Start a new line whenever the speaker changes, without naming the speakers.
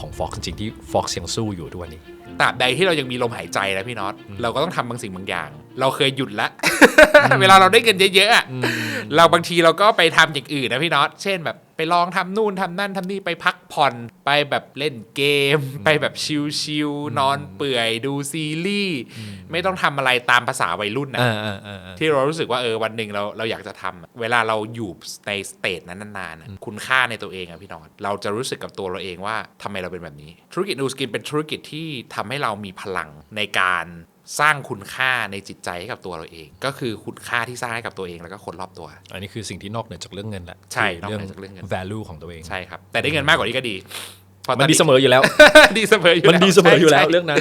ของ Fox จริงๆที่ Fox ยังสู้อยู่ทุกวันนี้
ตราบใดที่เรายังมีลมหายใจนะพี่น็อตเราก็ต้องทำบางสิ่งบางอย่าง เราเคยหยุดละ เวลาเราได้เงินเยอะๆอะ เราบางทีเราก็ไปทำอย่างอื่นนะพี่น็อตเช่นแบบไปลองทำนู่นทำนั่นทำนี่ไปพักผ่อนไปแบบเล่นเกม ไปแบบชิลๆนอนเปื่อยดูซีรีส์ไม่ต้องทำอะไรตามภาษาวัยรุ่นนะ
เออเออเออเออ
ที่เรารู้สึกว่าเออวันหนึ่งเราเราอยากจะทำอะเวลาเราอยู่ในสเตจนั้นนานๆอะคุณค่าในตัวเองอะพี่นอนเราจะรู้สึกกับตัวเราเองว่าทำไมเราเป็นแบบนี้ ธุรกิจนูสกินเป็นธุรกิจที่ทำให้เรามีพลังในการ สร้างคุณค่าในจิตใจให้กับตัวเราเอง ก็คือคุณค่าที่สร้างให้กับตัวเองแล้วก็คนรอบตัว
อันนี้คือสิ่งที่นอกเหนือจากเรื่องเงินแหละ
ใช่
คื
นอกเหนือจากเรื่องเงิน
value ของตัวเอง
ใช่ครับแต่ได้เงินมากกว่านี้ก็ดีเพราะ
มัน
ต
ดีเสมออยู่แล้ว
ดีเสมออยู่
มันดีเสมออยู่แล้ว
ใช่
เรื่องนั้น